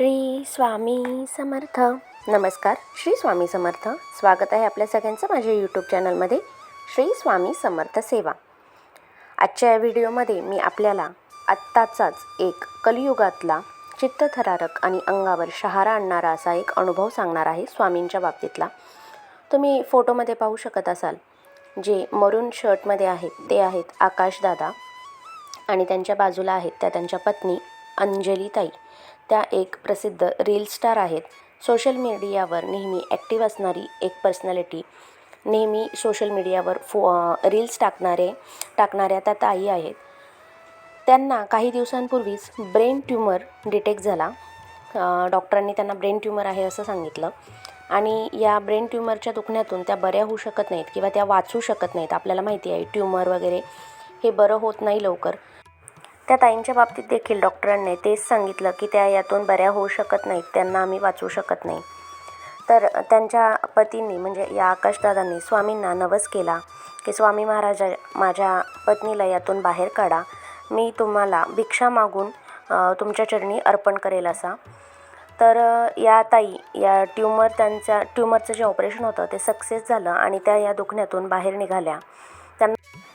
श्री स्वामी समर्थ. नमस्कार श्री स्वामी समर्थ. स्वागत आहे आपल्या सगळ्यांचं माझ्या यूट्यूब चॅनलमध्ये श्री स्वामी समर्थ सेवा. आजच्या या व्हिडिओमध्ये मी आपल्याला आत्ताचाच एक कलियुगातला चित्तथरारक आणि अंगावर शहारा आणणारा असा एक अनुभव सांगणार आहे स्वामींच्या बाबतीतला. तुम्ही फोटोमध्ये पाहू शकत असाल जे मरून शर्टमध्ये आहेत ते आहेत आकाशदादा आणि त्यांच्या बाजूला आहेत त्या त्यांच्या पत्नी अंजलीताई. त्या एक प्रसिद्ध रील स्टार आहेत. सोशल मीडियावर नेहमी ॲक्टिव्ह असणारी एक पर्सनॅलिटी. नेहमी सोशल मीडियावर फो रील्स टाकणारे टाकणाऱ्या त्या ताई आहेत. त्यांना काही दिवसांपूर्वीच ब्रेन ट्यूमर डिटेक्ट झाला. डॉक्टरांनी त्यांना ब्रेन ट्यूमर आहे असं सांगितलं. आणि या ब्रेन ट्यूमरच्या दुखण्यातून त्या बऱ्या होऊ शकत नाहीत किंवा त्या वाचू शकत नाहीत आपल्याला माहिती आहे. ट्यूमर वगैरे हे बरं होत नाही लवकर. त्या ताईंच्या बाबतीत देखील डॉक्टरांनी तेच सांगितलं की त्या यातून बऱ्या होऊ शकत नाहीत त्यांना आम्ही वाचवू शकत नाही. तर त्यांच्या पतींनी म्हणजे या आकाशदादांनी स्वामींना नवस केला की स्वामी महाराजा माझ्या पत्नीला यातून बाहेर काढा. मी तुम्हाला भिक्षा मागून तुमच्या चरणी अर्पण करेल असा. तर या ताई या ट्यूमर त्यांच्या ट्यूमरचं जे ऑपरेशन होतं ते सक्सेस झालं आणि त्या या दुखण्यातून बाहेर निघाल्या.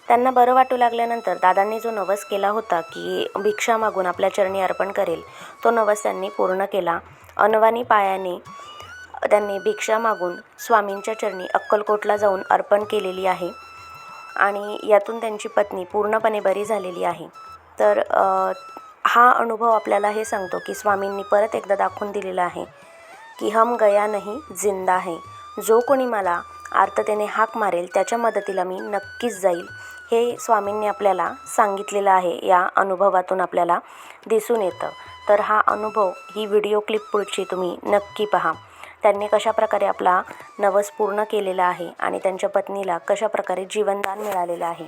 त्यांना बरं वाटू लागल्यानंतर दादांनी जो नवस केला होता की भिक्षा मागून आपल्या चरणी अर्पण करेल तो नवस त्यांनी पूर्ण केला. अनवानी पायाने त्यांनी भिक्षा मागून स्वामींच्या चरणी अक्कलकोटला जाऊन अर्पण केलेली आहे आणि यातून त्यांची पत्नी पूर्णपणे बरी झालेली आहे. तर हा अनुभव आपल्याला हे सांगतो की स्वामींनी परत एकदा दाखवून दिलेला आहे की हम गया नाही जिंदा आहे जो कोणी मला आर्ततेने हाक मारेल त्याच्या मदतीला मी नक्कीच जाईल. हे स्वामींनी आपल्याला सांगितलेलं आहे या अनुभवातून आपल्याला दिसून येतं. तर हा अनुभव ही व्हिडिओ क्लिप पुढची तुम्ही नक्की पहा. त्यांनी कशाप्रकारे आपला नवस पूर्ण केलेला आहे आणि त्यांच्या पत्नीला कशाप्रकारे जीवनदान मिळालेलं आहे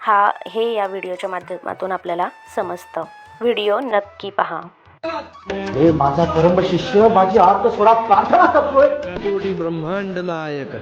हा हे या व्हिडिओच्या माध्यमातून आपल्याला समजतं. व्हिडिओ नक्की पहा. हे माझा परम शिष्य माझी आर्त स्वरात प्रार्थना करतोय. ब्रह्मांड नायक.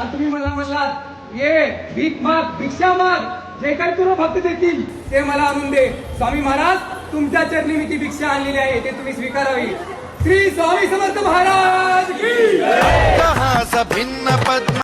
आणि तुम्ही मला म्हणलात ये भीक माग भिक्षा माग जे काही तुला भक्त देतील ते मला आणून दे. स्वामी महाराज तुमच्या चरणी मी ती भिक्षा आणलेली आहे ते तुम्ही स्वीकारावी. श्री स्वामी समर्थ महाराज भिन्न पद्म